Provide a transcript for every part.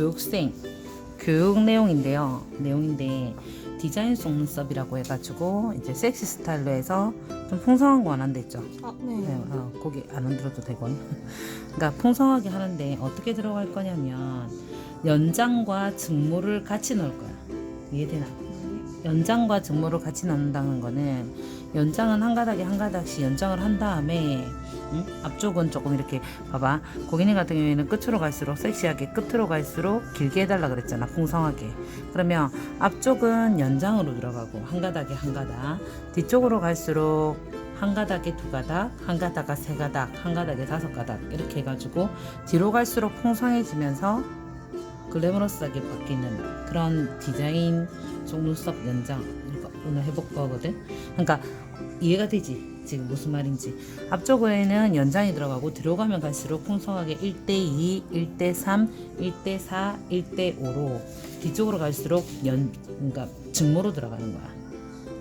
교육생 교육 내용인데요. 내용인데 디자인 속눈썹이라고 해가지고 이제 섹시 스타일로 해서 좀 풍성한 거 원한다 했죠. 아, 네. 네, 어, 거기 안 흔들어도 되건. 그러니까 풍성하게 하는데 어떻게 들어갈 거냐면 연장과 증모를 같이 넣을 거야. 이해되나? 연장과 증모를 같이 넣는다는 거는 연장은 한 가닥에 한 가닥씩 연장을 한 다음에 응? 앞쪽은 조금 이렇게 봐봐 고객님 같은 경우에는 끝으로 갈수록 섹시하게 끝으로 갈수록 길게 해달라 그랬잖아 풍성하게 그러면 앞쪽은 연장으로 들어가고 한 가닥에 한 가닥 뒤쪽으로 갈수록 한 가닥에 두 가닥 한 가닥에 세 가닥 한 가닥에 다섯 가닥 이렇게 해가지고 뒤로 갈수록 풍성해지면서 글래머러스하게 바뀌는 그런 디자인 속눈썹 연장 오늘 해볼 거거든. 그러니까 이해가 되지? 지금 무슨 말인지. 앞쪽에는 연장이 들어가고 뒤로 가면 갈수록 풍성하게 1대2, 1대3, 1대4, 1대5로 뒤쪽으로 갈수록 연 그러니까 증모로 들어가는 거야.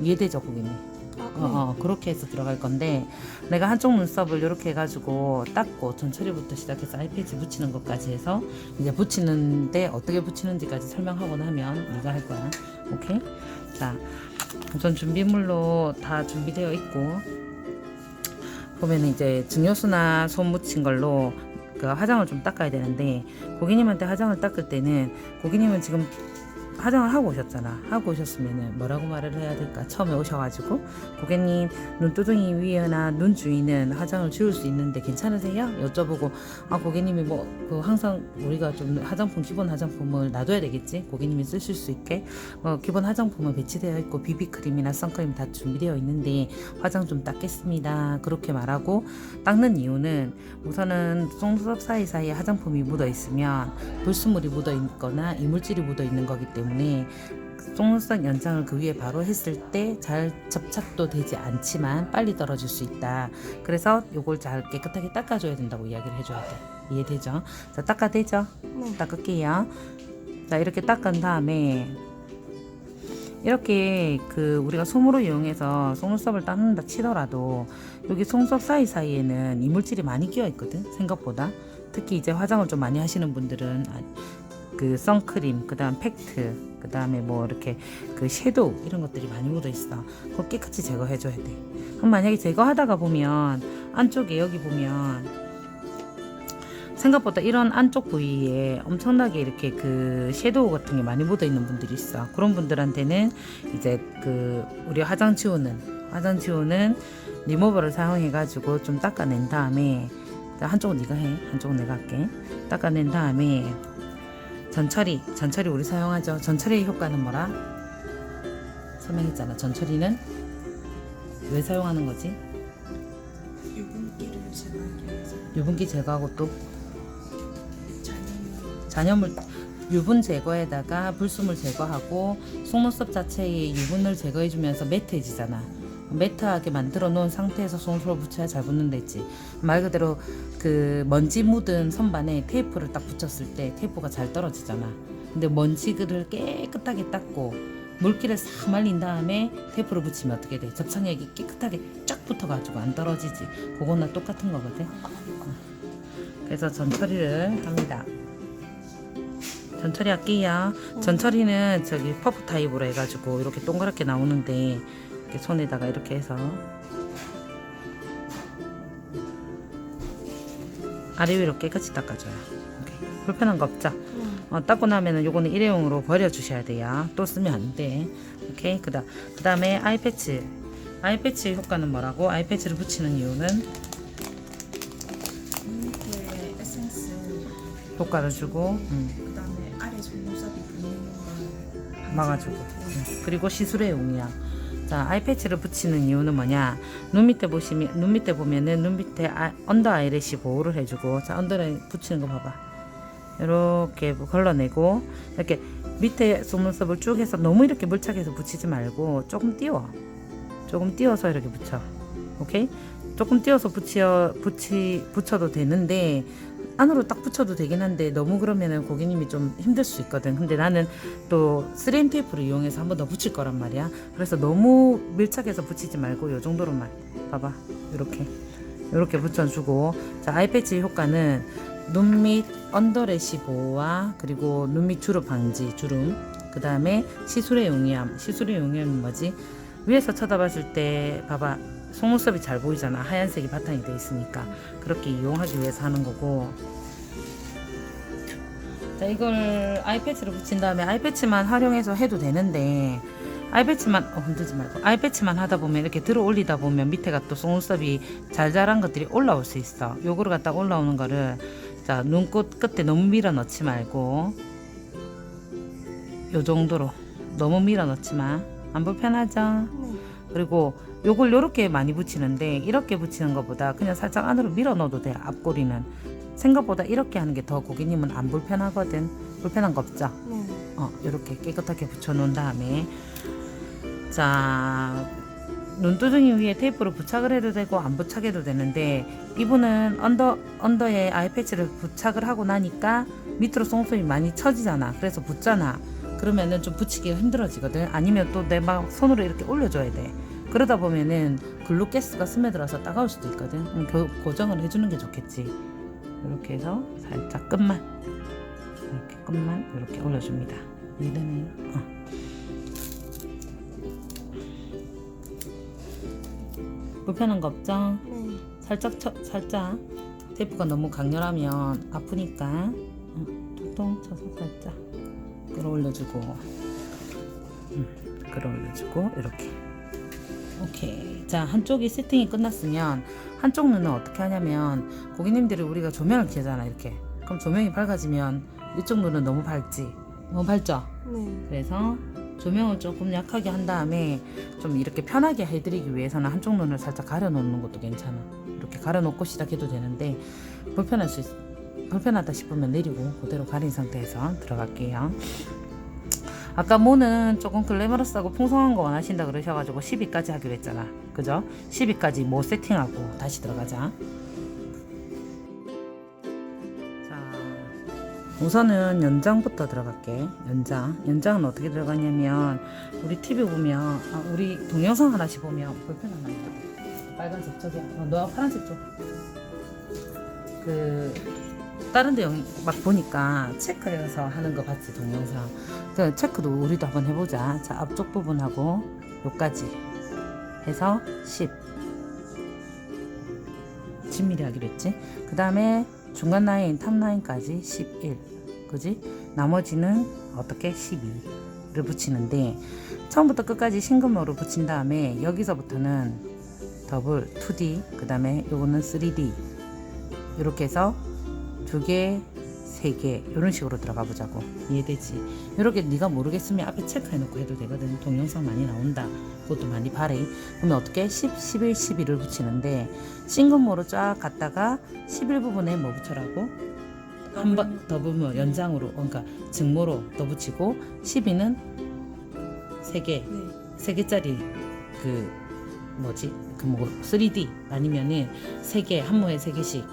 이해되죠, 고객님? 아, 어, 어, 그렇게 해서 들어갈 건데 내가 한쪽 눈썹을 이렇게 해가지고 닦고 전처리부터 시작해서 아이패치 붙이는 것까지 해서 이제 붙이는데 어떻게 붙이는지까지 설명하고 나면 네가 할 거야 오케이 자 우선 준비물로 다 준비되어 있고 보면 이제 증효수나 손 묻힌 걸로 그 화장을 좀 닦아야 되는데 고객님한테 화장을 닦을 때는 고객님은 지금 화장을 하고 오셨잖아. 하고 오셨으면은 뭐라고 말을 해야 될까? 처음에 오셔가지고 고객님 눈두덩이 위에나 눈 주위는 화장을 지울 수 있는데 괜찮으세요? 여쭤보고 아 고객님이 뭐 그 항상 우리가 좀 화장품 기본 화장품을 놔둬야 되겠지? 고객님이 쓰실 수 있게 어, 기본 화장품은 배치되어 있고 비비크림이나 선크림 다 준비되어 있는데 화장 좀 닦겠습니다. 그렇게 말하고 닦는 이유는 우선은 속눈썹 사이사이에 화장품이 묻어 있으면 불순물이 묻어 있거나 이물질이 묻어 있는 거기 때문에 속눈썹 연장을 그 위에 바로 했을 때 잘 접착도 되지 않지만 빨리 떨어질 수 있다. 그래서 요걸 잘 깨끗하게 닦아줘야 된다고 이야기를 해줘야 돼. 이해되죠? 자, 닦아되죠? 네. 닦을게요. 자, 이렇게 닦은 다음에 이렇게 그 우리가 솜으로 이용해서 속눈썹을 닦는다 치더라도 여기 속눈썹 사이사이에는 이물질이 많이 끼어 있거든 생각보다 특히 이제 화장을 좀 많이 하시는 분들은 아, 그 선크림 그 다음 팩트 그 다음에 뭐 이렇게 그 섀도우 이런 것들이 많이 묻어 있어 그거 깨끗이 제거해 줘야 돼 그럼 만약에 제거하다가 보면 안쪽에 여기 보면 생각보다 이런 안쪽 부위에 엄청나게 이렇게 그 섀도우 같은 게 많이 묻어 있는 분들이 있어. 그런 분들한테는 이제 그 우리 화장 지우는 화장 지우는 리모버를 사용해 가지고 좀 닦아낸 다음에 자, 한쪽은 네가 해, 한쪽은 내가 할게. 닦아낸 다음에 전처리, 전처리 우리 사용하죠. 전처리의 효과는 뭐라? 설명했잖아. 전처리는 왜 사용하는 거지? 유분기를 제거하기 위해서 유분기 제거하고 또 잔여물 잔여물 유분 제거에다가 불순물 제거하고 속눈썹 자체의 유분을 제거해주면서 매트해지잖아. 매트하게 만들어 놓은 상태에서 속눈썹을 붙여야 잘 붙는다 했지. 말 그대로 그 먼지 묻은 선반에 테이프를 딱 붙였을 때 테이프가 잘 떨어지잖아. 근데 먼지를 깨끗하게 닦고 물기를 싹 말린 다음에 테이프를 붙이면 어떻게 돼? 접착력이 깨끗하게 쫙 붙어가지고 안 떨어지지. 그거나 똑같은 거거든. 그래서 전 처리를 합니다. 전 처리 할게요. 전 처리는 저기 퍼프 타입으로 해가지고 이렇게 동그랗게 나오는데 이렇게 손에다가 이렇게 해서 아래 위로 깨끗이 닦아줘요. 이렇게. 불편한 거 없죠? 어, 닦고 나면은 요거는 일회용으로 버려주셔야 돼요. 또 쓰면 안 돼. 오케이. 그다 그 다음에 아이 패치. 아이 패치 효과는 뭐라고? 아이 패치를 붙이는 이유는 효과를 주고 음, 그 다음에 아래 속눈썹이 붙는 걸 막아주고 음, 그리고 시술의 용량. 자 아이 패치를 붙이는 이유는 뭐냐? 눈 밑에 보시면 눈 밑에 보면은 눈 밑에 아, 언더 아이래시 보호를 해주고 자 언더 아이 붙이는 거 봐봐. 이렇게 걸러내고 이렇게 밑에 속눈썹을 쭉 해서 너무 이렇게 물착해서 붙이지 말고 조금 띄워. 조금 띄워서 이렇게 붙여. 오케이? 조금 띄워서 붙여 붙이 붙여도 되는데 안으로 딱 붙여도 되긴 한데 너무 그러면은 고객님이 좀 힘들 수 있거든. 근데 나는 또 3M 테이프를 이용해서 한 번 더 붙일 거란 말이야. 그래서 너무 밀착해서 붙이지 말고 요 정도로만 봐봐. 이렇게 이렇게 붙여주고 자 아이패치 효과는 눈 밑 언더래시 보호와 그리고 눈 밑 주름 방지 주름 그 다음에 시술의 용이함 시술의 용이함이 뭐지 위에서 쳐다봤을 때 봐봐 속눈썹이 잘 보이잖아. 하얀색이 바탕이 돼 있으니까. 그렇게 이용하기 위해서 하는 거고. 자 이걸 아이패치를 붙인 다음에 아이패치만 활용해서 해도 되는데 아이패치만 어, 흔들지 말고. 아이패치만 하다 보면 이렇게 들어 올리다 보면 밑에가 또 속눈썹이 잘 자란 것들이 올라올 수 있어. 요거를 갖다 올라오는 거를 자 눈꽃 끝에 너무 밀어 넣지 말고. 요 정도로 너무 밀어 넣지 마안 불편하죠? 네. 그리고 요걸 요렇게 많이 붙이는데 이렇게 붙이는 것보다 그냥 살짝 안으로 밀어 넣어도 돼 앞꼬리는 생각보다 이렇게 하는 게 더 고객님은 안 불편하거든. 불편한 거 없죠? 네. 어, 이렇게 깨끗하게 붙여 놓은 다음에. 자 눈두덩이 위에 테이프로 부착을 해도 되고 안 부착해도 되는데 이분은 언더 언더에 아이패치를 부착을 하고 나니까 밑으로 속눈썹이 많이 처지잖아. 그래서 붙잖아. 그러면은 좀 붙이기가 힘들어지거든. 아니면 또 내 막 손으로 이렇게 올려줘야 돼 그러다 보면은 글루가스가 스며들어서 따가울 수도 있거든 음, 교- 고정을 해주는 게 좋겠지 이렇게 해서 살짝 끝만 이렇게 끝만 이렇게 올려줍니다. 이해되나요? 어. 불편한 거 없죠? 네. 살짝 쳐, 살짝 테이프가 너무 강렬하면 아프니까 어, 퉁퉁 쳐서 살짝 끌어올려주고 음, 끌어올려주고 이렇게 오케이 자 한쪽이 세팅이 끝났으면 한쪽 눈은 어떻게 하냐면 고객님들이 우리가 조명을 켜잖아 이렇게 그럼 조명이 밝아지면 이쪽 눈은 너무 밝지 너무 밝죠 네. 그래서 조명을 조금 약하게 한 다음에 좀 이렇게 편하게 해드리기 위해서는 한쪽 눈을 살짝 가려놓는 것도 괜찮아. 이렇게 가려놓고 시작해도 되는데 불편할 수 있, 불편하다 싶으면 내리고 그대로 가린 상태에서 들어갈게요. 아까 모는 조금 글래머러스하고 풍성한 거 원하신다 그러셔가지고 12까지 하기로 했잖아. 그죠? 12까지 모 세팅하고 다시 들어가자. 자, 우선은 연장부터 들어갈게. 연장. 연장은 어떻게 들어가냐면 우리 TV 보면 아, 우리 동영상 하나씩 보면 불편하다. 빨간색 저기 어, 너 파란색 쪽. 그 다른 데막 보니까 체크해서 하는 거 봤지 동영상. 그 체크도 우리도 한번 해보자. 자 앞쪽 부분하고 요까지 해서 10. 10mm 하기로 했지. 그 다음에 중간 라인, 탑 라인까지 11. 그지? 나머지는 어떻게 12를 붙이는데 처음부터 끝까지 신금으로 붙인 다음에 여기서부터는 더블 2D 그 다음에 요거는 3D 이렇게 해서 두 개, 세개 이런 식으로 들어가 보자고 이해되지? 이렇게 네가 모르겠으면 앞에 체크해 놓고 해도 되거든 동영상 많이 나온다 그것도 많이 바래 그러면 어떻게 10, 11, 12를 붙이는데 싱글모로 쫙 갔다가 11 부분에 뭐 붙여라고? 한 번 더 보면 연장으로 그러니까 증모로 더 붙이고 12는 세 개, 네. 세 개짜리 그 뭐지 그 뭐 3D 아니면은 세개한 모에 세 개씩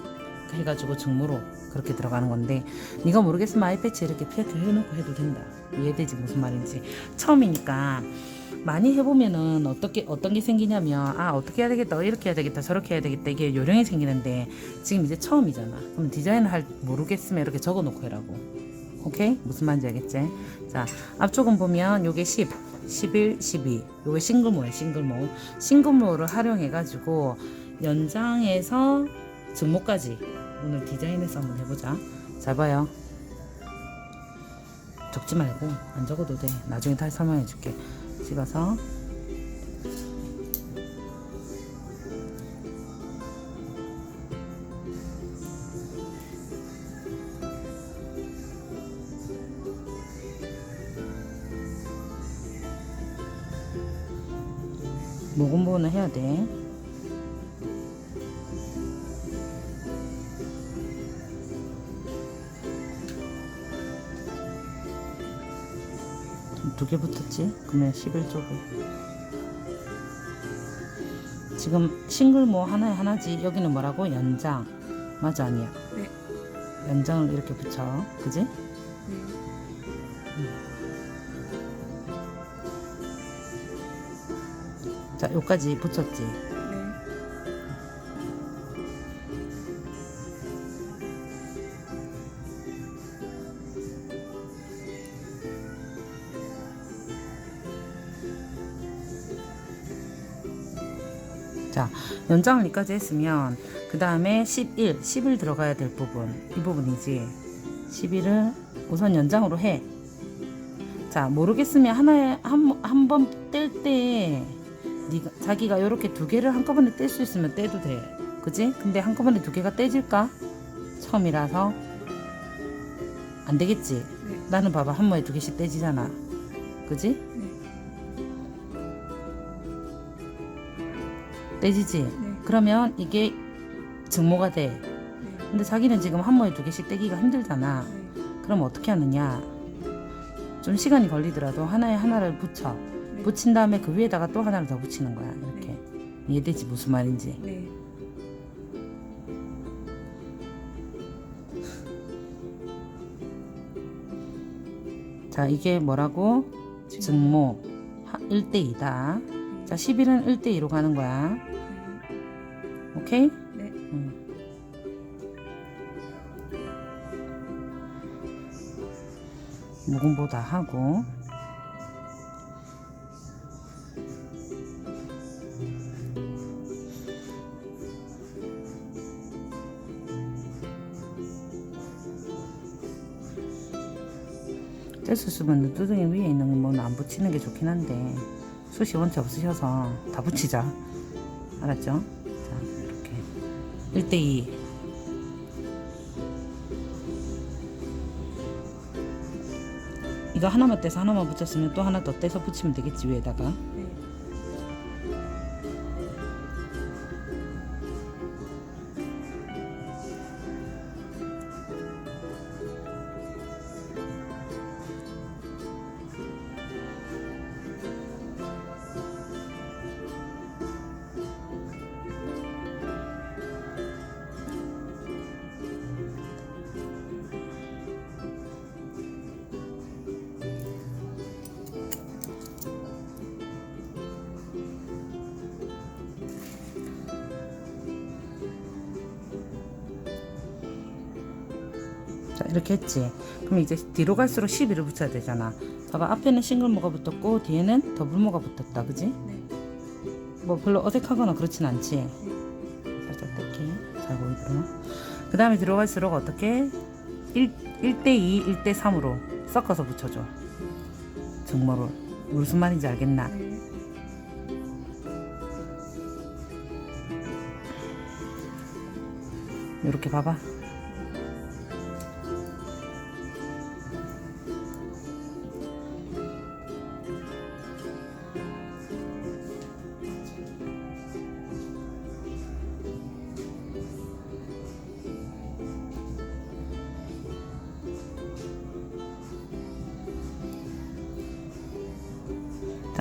해가지고 증모로 그렇게 들어가는 건데 네가 모르겠으면 아이패치 이렇게 피해트 해놓고 해도 된다. 이해되지? 무슨 말인지. 처음이니까 많이 해보면은 어떻게 어떤 게 생기냐면 아 어떻게 해야 되겠다 이렇게 해야 되겠다 저렇게 해야 되겠다 이게 요령이 생기는데 지금 이제 처음이잖아. 그럼 디자인을 할 모르겠으면 이렇게 적어놓고 해라고. 오케이? 무슨 말인지 알겠지? 자 앞쪽은 보면 요게 10 11, 12 요게 싱글모야 싱글모 싱글모를 활용해 가지고 연장해서 증모까지 오늘 디자인해서 한번 해보자. 잘 봐요. 적지 말고 안 적어도 돼. 나중에 다시 설명해 줄게. 찍어서. 모공부분을 해야 돼 두 개 붙었지? 그러면 11쪽에 지금 싱글 모 하나에 하나지 여기는 뭐라고? 연장 맞아 아니야? 네. 연장을 이렇게 붙여 그지? 네. 자 여기까지 붙였지 연장을 여기까지 했으면 그 다음에 11, 10을 들어가야 될 부분 이 부분이지 11을 우선 연장으로 해. 자, 모르겠으면 하나에 한 번 뗄 때 네가 자기가 이렇게 두 개를 한꺼번에 뗄 수 있으면 떼도 돼. 그지? 근데 한꺼번에 두 개가 떼질까? 처음이라서 안 되겠지. 네. 나는 봐봐 한 번에 두 개씩 떼지잖아. 그지? 떼지지. 네. 그러면 이게 증모가 돼. 네. 근데 자기는 지금 한 번에 두 개씩 떼기가 힘들잖아. 네. 그럼 어떻게 하느냐? 좀 시간이 걸리더라도 하나에 하나를 붙여. 네. 붙인 다음에 그 위에다가 또 하나를 더 붙이는 거야. 이렇게. 이해되지 무슨 말인지. 네. 자, 이게 뭐라고? 증모 1대2다. 네. 자, 11은 1대2로 가는 거야. 네. 오케이? 네. 무공보다 하고 뗄수 있으면 두둥이 위에 있는 건안 붙이는 게 좋긴 한데 숱이 원체 없으셔서 다 붙이자 알았죠? 자 이렇게 1대2 이거 하나만 떼서 하나만 붙였으면 또 하나 더 떼서 붙이면 되겠지 위에다가 네. 이렇게 했지. 그럼 이제 뒤로 갈수록 12를 붙여야 되잖아. 봐봐 앞에는 싱글모가 붙었고 뒤에는 더블모가 붙었다. 그지? 네. 뭐 별로 어색하거나 그렇진 않지? 살짝 이렇게 잘 보이도록 그 다음에 들어갈수록 어떻게? 1, 1대2 1대3으로 섞어서 붙여줘. 정모를 무슨 말인지 알겠나? 네. 이렇게 봐봐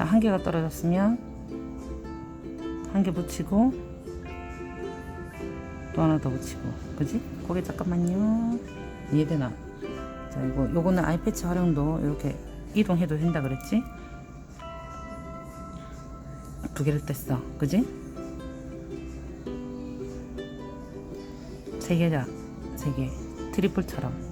한 개가 떨어졌으면 한 개 붙이고 또 하나 더 붙이고 그지? 고개 잠깐만요 이해되나? 자 이거 요거는 아이패치 활용도 이렇게 이동해도 된다 그랬지? 두 개를 뗐어 그지? 세 개자 세개 트리플처럼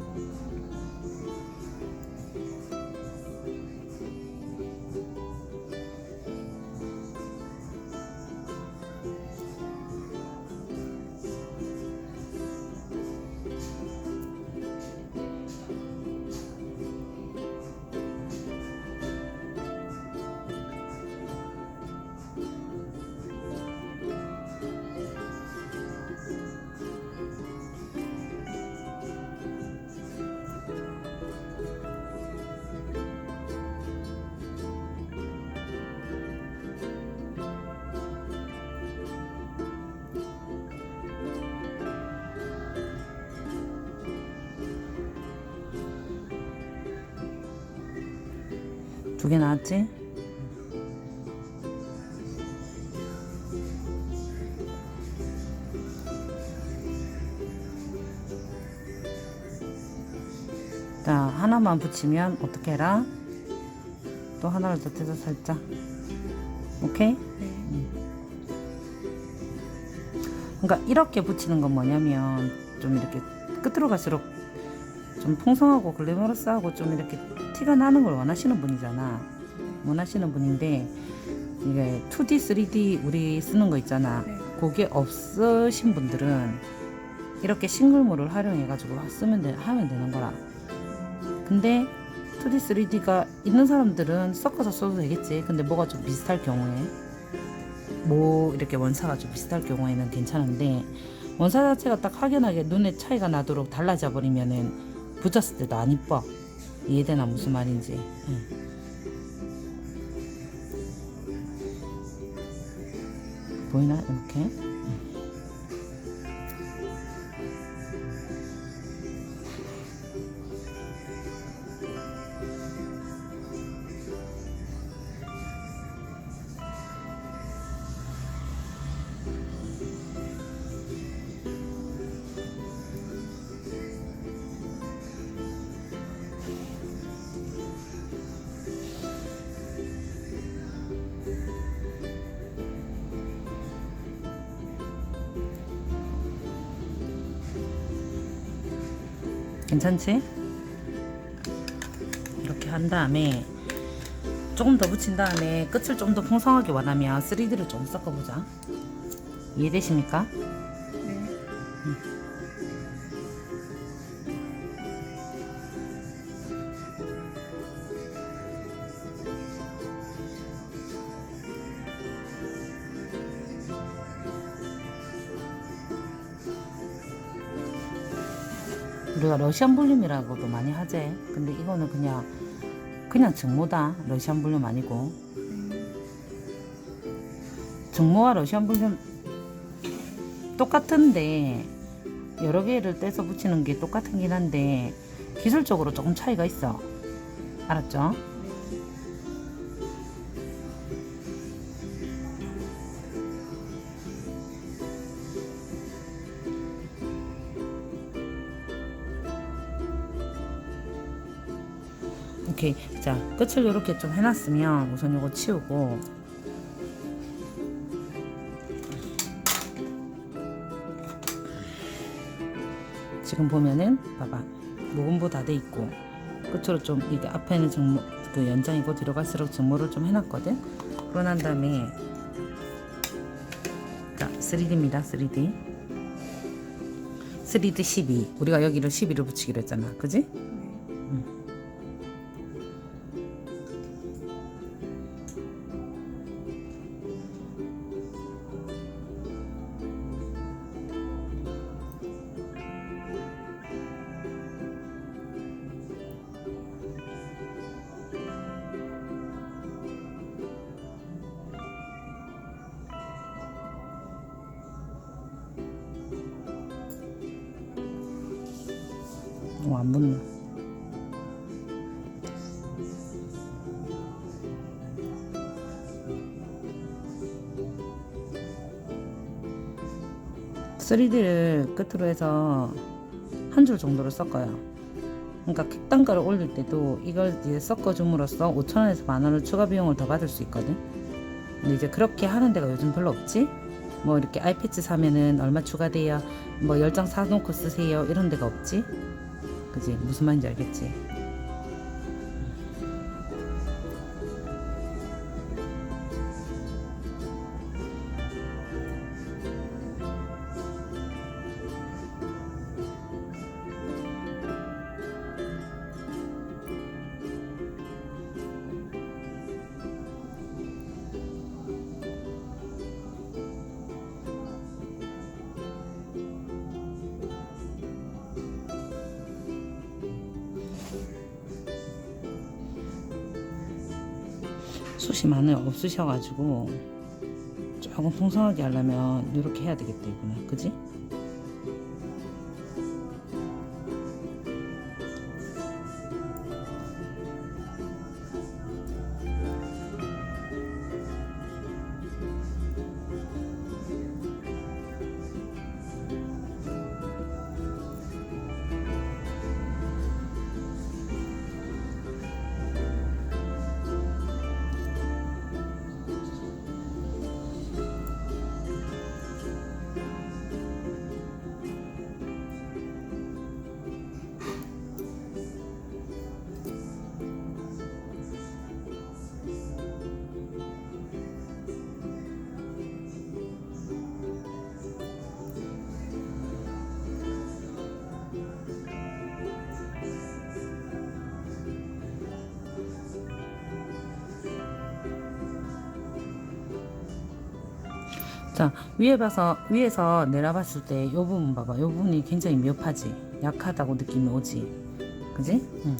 두 개 나왔지? 자 하나만 붙이면 어떻게 해라? 또 하나를 더 떼서 살짝 오케이? 네. 그러니까 이렇게 붙이는 건 뭐냐면 좀 이렇게 끝으로 갈수록 좀 풍성하고 글래머러스하고 좀 이렇게 티가 나는 걸 원하시는 분이잖아. 원하시는 분인데 이게 2D, 3D 우리 쓰는 거 있잖아. 네. 그게 없으신 분들은 이렇게 싱글몰을 활용해가지고 쓰면 돼, 하면 되는 거라. 근데 2D, 3D가 있는 사람들은 섞어서 써도 되겠지. 근데 뭐가 좀 비슷할 경우에 뭐 이렇게 원사가 좀 비슷할 경우에는 괜찮은데 원사 자체가 딱 확연하게 눈에 차이가 나도록 달라져 버리면은 붙였을 때도 안 이뻐. 이해되나 무슨 말인지. 응. 보이나 이렇게? 괜찮지? 이렇게 한 다음에 조금 더 붙인 다음에 끝을 좀 더 풍성하게 원하면 3D를 좀 섞어보자. 이해되십니까? 러시안 볼륨이라고도 많이 하지. 근데 이거는 그냥 그냥 증모다. 러시안 볼륨 아니고. 증모와 러시안 볼륨 똑같은데 여러 개를 떼서 붙이는 게 똑같긴 한데 기술적으로 조금 차이가 있어. 알았죠? 끝을 이렇게 좀 해놨으면 우선 요거 치우고 지금 보면은 봐봐 모금보 다돼 있고 끝으로 좀 이게 앞에는 증모 그 연장이고 뒤로 갈수록 증모를 좀 해놨거든. 그러고 난 다음에 자 3D입니다. 3D 3D 12 우리가 여기를 12를 붙이기로 했잖아. 그지? 3D를 끝으로 해서 한 줄 정도로 섞어요. 그러니까 객단가를 올릴 때도 이걸 이제 섞어줌으로써 5천원에서 만원을 추가 비용을 더 받을 수 있거든. 근데 이제 그렇게 하는 데가 요즘 별로 없지? 뭐 이렇게 아이패치 사면은 얼마 추가돼요? 뭐 10장 사놓고 쓰세요? 이런 데가 없지? 그지? 무슨 말인지 알겠지? 없으셔가지고 조금 풍성하게 하려면 이렇게 해야 되겠다 이거는 그지? 자 위에 봐서 위에서 내려봤을 때 이 부분 봐봐 이 부분이 굉장히 미흡하지 약하다고 느낌이 오지 그지? 응.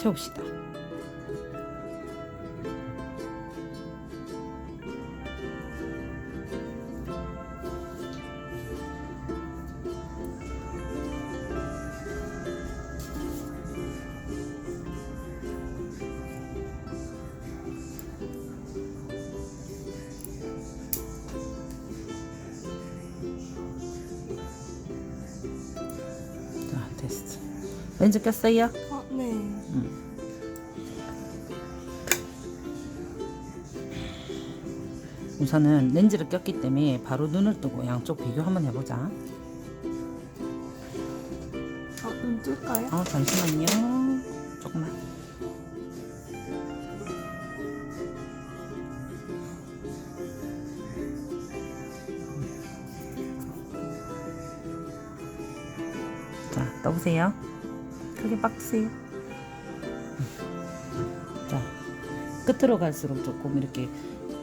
채웁시다 자 됐어 렌즈 꼈어요? 우선은 렌즈를 꼈기 때문에 바로 눈을 뜨고 양쪽 비교 한번 해보자. 어, 눈 뜰까요? 어 잠시만요. 조금만. 자 떠보세요. 크게 빡세요. 자 끝으로 갈수록 조금 이렇게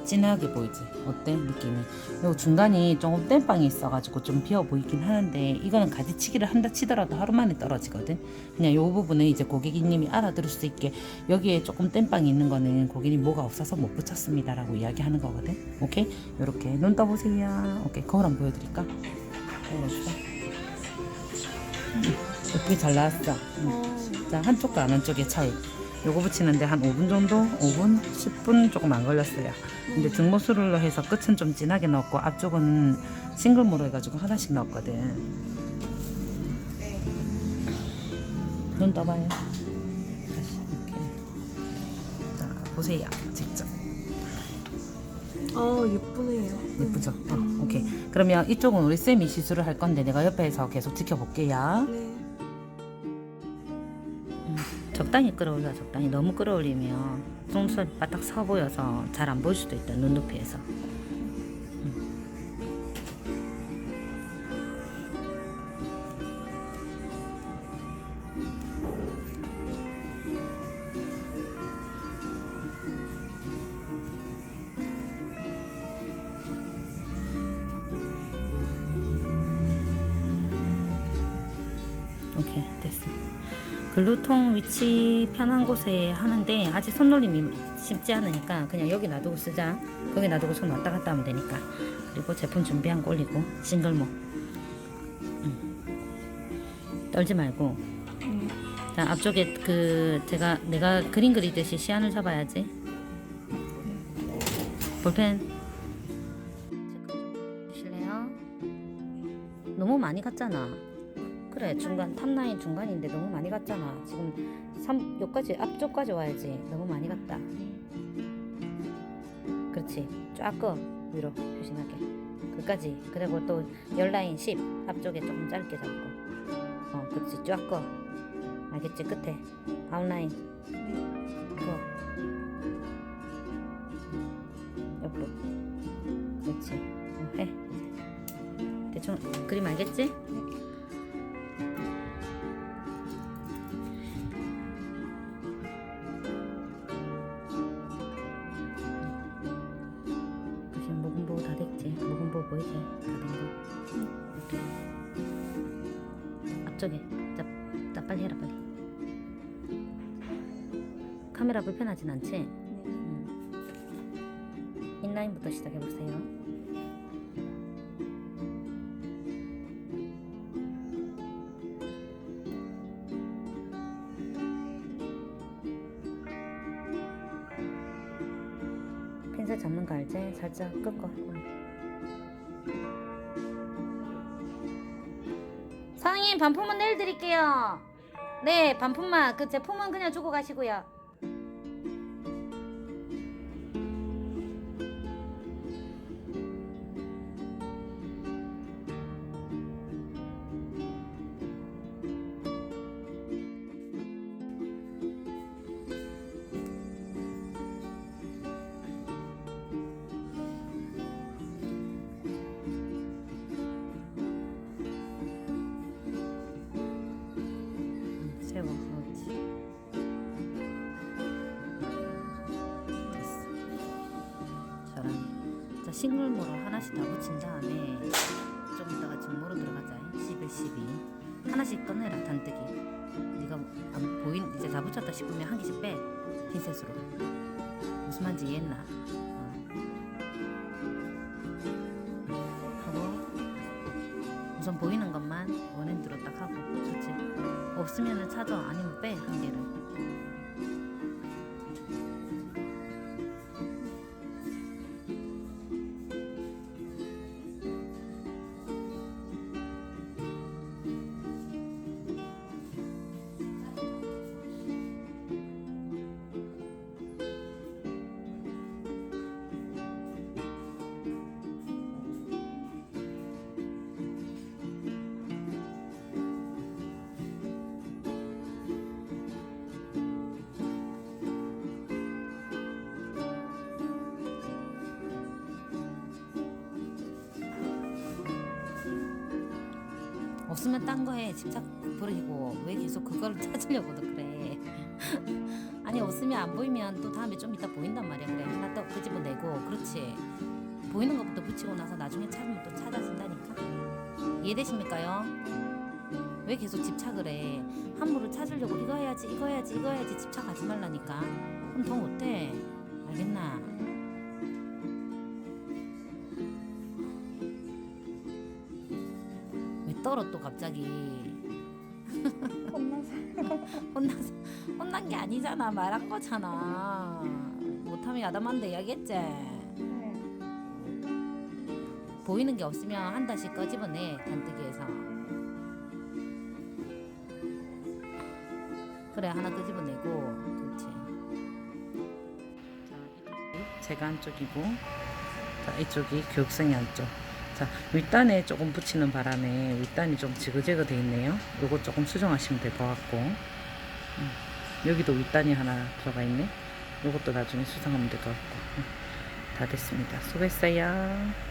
진하게 보이지? 어때? 느낌이? 요 중간이 조금 땜빵이 있어가지고 좀 비어 보이긴 하는데 이거는 가지치기를 한다 치더라도 하루 만에 떨어지거든. 그냥 요 부분은 이제 고객님이 알아들을 수 있게 여기에 조금 땜빵이 있는 거는 고객님 뭐가 없어서 못 붙였습니다 라고 이야기하는 거거든. 오케이? 요렇게 눈 떠보세요. 오케이. 거울 한번 보여드릴까? 보여줄까 예쁘게 잘 나왔어. 응. 어, 자 한쪽과 안 한쪽의 차이 요거 붙이는데 한 5분 정도? 5분? 10분 조금 안 걸렸어요. 근데 등모술로 해서 끝은 좀 진하게 넣었고 앞쪽은 싱글모로 해가지고 하나씩 넣었거든. 눈 떠봐요. 다시 이렇게. 자 보세요. 직접. 어, 예쁘네요. 예쁘죠? 어, 오케이. 그러면 이쪽은 우리 쌤이 시술을 할 건데 내가 옆에서 계속 지켜볼게요. 네. 적당히 끌어올려 적당히. 너무 끌어올리면 속눈썹이 바닥 서 보여서 잘 안 보일 수도 있다 눈높이에서 글루통 위치 편한 곳에 하는데 아직 손놀림이 쉽지 않으니까 그냥 여기 놔두고 쓰자. 거기 놔두고 손 왔다 갔다 하면 되니까. 그리고 제품 준비한 거 올리고 싱글모 음. 떨지 말고. 음. 자 앞쪽에 그 제가 내가 그림 그리듯이 시안을 잡아야지. 볼펜. 주실래요? 너무 많이 갔잖아 그래 중간 탑라인 중간인데 너무 많이 갔잖아. 지금 3 여기까지 앞쪽까지 와야지. 너무 많이 갔다. 그렇지. 쫙꺼 위로 조심하게. 끝까지. 그리고 또 열라인 10 앞쪽에 조금 짧게 잡고. 어 그렇지. 쫙꺼 알겠지? 끝에. 아웃라인. 그거 옆으로. 그렇지. 어, 해. 대충 그림 알겠지? 빨리 해라, 빨리. 카메라 불편하진 않지? 네. 음. 인라인부터 시작해보세요. 핀셋 잡는 거 알지? 살짝 꺾어. 사장님 반품은 내일 드릴게요. 네 반품만 그 제품은 그냥 주고 가시고요. 자, 싱글모로 하나씩 다 붙인 다음에 좀 이따가 중모로 들어가자. 11, 12. 하나씩 꺼내라 단뜨기. 네가 안 보인 이제 다 붙였다 싶으면 한 개씩 빼 핀셋으로. 무슨 말인지 이해했나? 어. 하고 우선 보이는 것만 원핸드로 딱 하고 그렇지. 없으면은 찾아 아니면 빼 한 개를. 없으면 딴 거에 집착 버리고 왜 계속 그걸 찾으려고도 그래. 아니 없으면 안 보이면 또 다음에 좀 이따 보인단 말이야. 그래 하나 또 끄집어내고 그렇지. 보이는 것부터 붙이고 나서 나중에 찾으면 또 찾아진다니까. 이해되십니까요? 왜 계속 집착을 해? 함부로 찾으려고 이거 해야지 이거 해야지 이거 해야지 집착하지 말라니까. 그럼 더 못해. 알겠나? 떨어 또 갑자기? 혼나서. 혼나서. 혼난 게 아니잖아. 말한 거잖아. 못하면 야담한데 이야기했지? 네. 보이는 게 없으면 한 달씩 꺼집어내 단뜨기에서. 그래 하나 끄집어내고 그렇지. 자 이쪽이 제가 한쪽이고 자 이쪽이 교육생이 한쪽 자 윗단에 조금 붙이는 바람에 윗단이 좀 지그재그 돼 있네요. 요거 조금 수정하시면 될 것 같고. 음, 여기도 윗단이 하나 들어가 있네. 요것도 나중에 수정하면 될 것 같고. 음, 다 됐습니다. 수고했어요